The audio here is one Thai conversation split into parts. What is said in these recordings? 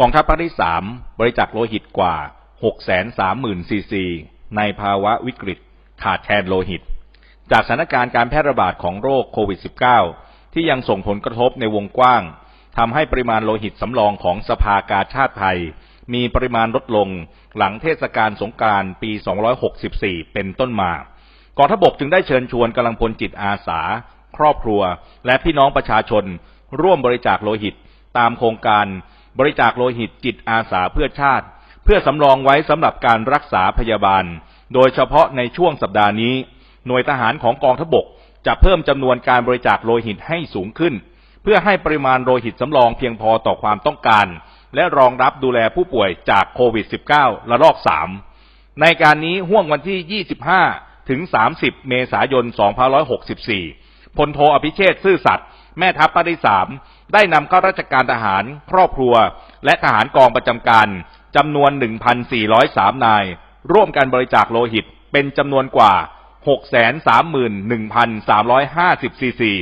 กองทัพภาคที่สามบริจาคโลหิตกว่า 630,000ซีซีในภาวะวิกฤตขาดแคลนโลหิต จากสถานการณ์การแพร่ระบาดของโรคโควิด -19 ที่ยังส่งผลกระทบในวงกว้างทำให้ปริมาณโลหิตสำรองของสภากาชาติไทย มีปริมาณลดลงหลังเทศกาลสงกรานต์ปี 264 เป็นต้นมากองทพบกจึงได้เชิญชวนกำลังพลจิตอาสา ครอบครัว และพี่น้องประชาชน ร่วมบริจาคโลหิต ตามโครงการ บริจาคโลหิตจิตอาสาเพื่อชาติ เพื่อสำรองไว้สำหรับการรักษาพยาบาล โดยเฉพาะในช่วงสัปดาห์นี้ หน่วยทหารของกองทบก จะเพิ่มจำนวนการบริจาคโลหิตให้สูงขึ้น เพื่อให้ปริมาณโลหิตสำรองเพียงพอต่อความต้องการ และรองรับดูแลผู้ป่วยจากโควิด -19 ระลอก3ในการนี้ห่วงวันที่ 25 ถึง 30 เมษายน 2564พลโทอภิเชษฐ์ซื่อสัตย์แม่ทัพภาคที่สาม ได้นำข้าราชการทหารครอบครัว และทหารกองประจำการจำนวน 1,403 นาย ร่วมกันบริจาคโลหิตเป็นจำนวนกว่า 631,350 ซีซี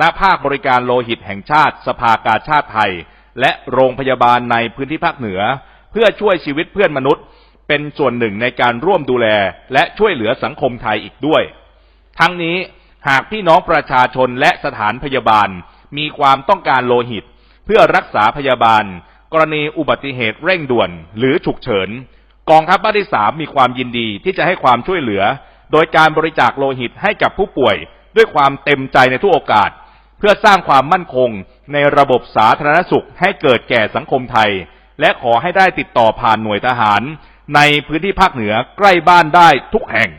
ณภาคบริการโลหิตแห่งชาติสภากาชาติไทย และโรงพยาบาลในพื้นที่ภาคเหนือ เพื่อช่วยชีวิตเพื่อนมนุษย์ เป็นส่วนหนึ่งในการร่วมดูแลและช่วยเหลือสังคมไทยอีกด้วย ทั้งนี้หากพี่น้องประชาชนและสถานพยาบาล มีความต้องการโลหิต เพื่อรักษาพยาบาล กรณีอุบัติเหตุเร่งด่วน หรือฉุกเฉิน กองทัพภาคที่สามมีความยินดีที่จะให้ความช่วยเหลือ โดยการบริจาคโลหิตให้กับผู้ป่วย ด้วยความเต็มใจในทุกโอกาส เพื่อสร้างความมั่นคง ในระบบสาธารณสุขให้เกิดแก่สังคมไทย และขอให้ได้ติดต่อผ่านหน่วยทหาร ในพื้นที่ภาคเหนือใกล้บ้านได้ทุกแห่ง